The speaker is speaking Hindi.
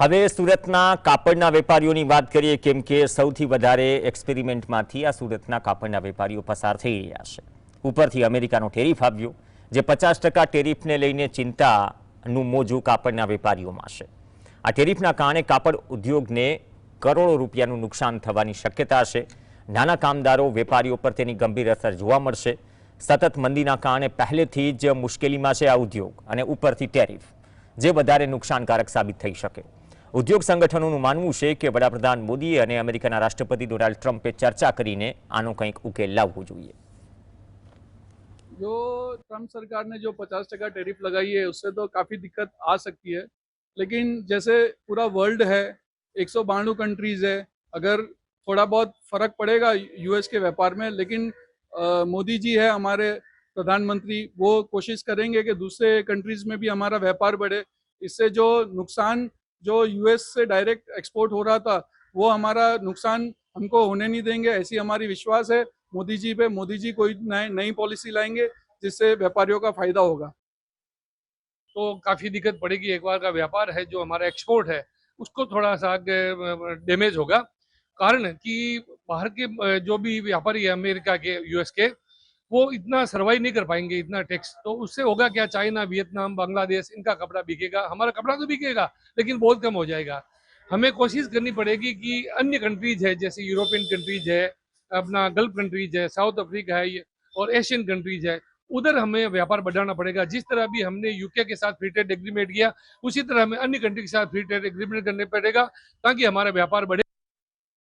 હવે સુરતના કાપડના વેપારીઓની વાત કરીએ, કેમ કે સૌથી વધારે એક્સપેરિમેન્ટમાંથી આ સુરતના કાપડના વેપારીઓ પસાર થઈ રહ્યા છે. ઉપરથી અમેરિકાનો ટેરિફ આવ્યો, જે પચાસ ટકા ટેરિફને લઈને ચિંતાનું મોજું કાપડના વેપારીઓમાં છે. આ ટેરિફના કારણે કાપડ ઉદ્યોગને કરોડો રૂપિયાનું નુકસાન થવાની શક્યતા છે. નાના કામદારો, વેપારીઓ પર તેની ગંભીર અસર જોવા મળશે. સતત મંદીના કારણે પહેલેથી જ મુશ્કેલીમાં છે આ ઉદ્યોગ અને ઉપરથી ટેરિફ, જે વધારે નુકસાનકારક સાબિત થઈ શકે. ઉદ્યોગ સંગઠનોનું માનવું છે કે વડાપ્રધાન મોદીએ અને અમેરિકાના રાષ્ટ્રપતિ ડોનાલ્ડ ટ્રમ્પે ચર્ચા કરીને આનો કંઈક ઉકેલ લાવવો જોઈએ जो ट्रम्प सरकार ने जो 50 टका टैरिफ लगाई है उससे तो काफ़ी दिक्कत आ सकती है लेकिन जैसे पूरा वर्ल्ड है एक सौ कंट्रीज है अगर थोड़ा बहुत फर्क पड़ेगा यूएस के व्यापार में लेकिन अ, मोदी जी है हमारे प्रधानमंत्री वो कोशिश करेंगे कि दूसरे कंट्रीज में भी हमारा व्यापार बढ़े इससे जो नुकसान जो यूएस से डायरेक्ट एक्सपोर्ट हो रहा था, वो हमारा नुकसान हमको होने नहीं देंगे, ऐसी हमारी विश्वास है। मोदी जी पे, मोदी जी कोई नई पॉलिसी लाएँगे, जिससे व्यापारियों का फ़ायदा होगा। तो काफ़ी दिक्कत पड़ेगी एक बार का व्यापार है, जो हमारा एक्सपोर्ट है, उसको थोड़ा सा डैमेज होगा। कारण कि बाहर के जो भी व्यापारी है, अमेरिका के यूएस के वो इतना सर्वाइव नहीं कर पाएँगे, इतना टैक्स तो उससे होगा क्या? चाइना वियतनाम बांग्लादेश इनका कपड़ा बिकेगा। हमारा कपड़ा तो बिकेगा, लेकिन बहुत कम हो जाएगा। हमें कोशिश करनी पड़ेगी कि अन्य कंट्रीज़ है, जैसे यूरोपियन कंट्रीज़ है, अपना गल्फ कंट्रीज़ है साउथ अफ्रीका है और एशियन कंट्रीज़ है। उधर हमें व्यापार बढ़ाना पड़ेगा। जिस तरह भी हमने यूके के साथ फ्री ट्रेड एग्रीमेंट किया, उसी तरह हमें अन्य कंट्री के साथ फ्री ट्रेड एग्रीमेंट करने पड़ेगा, ताकि हमारा व्यापार बढ़े।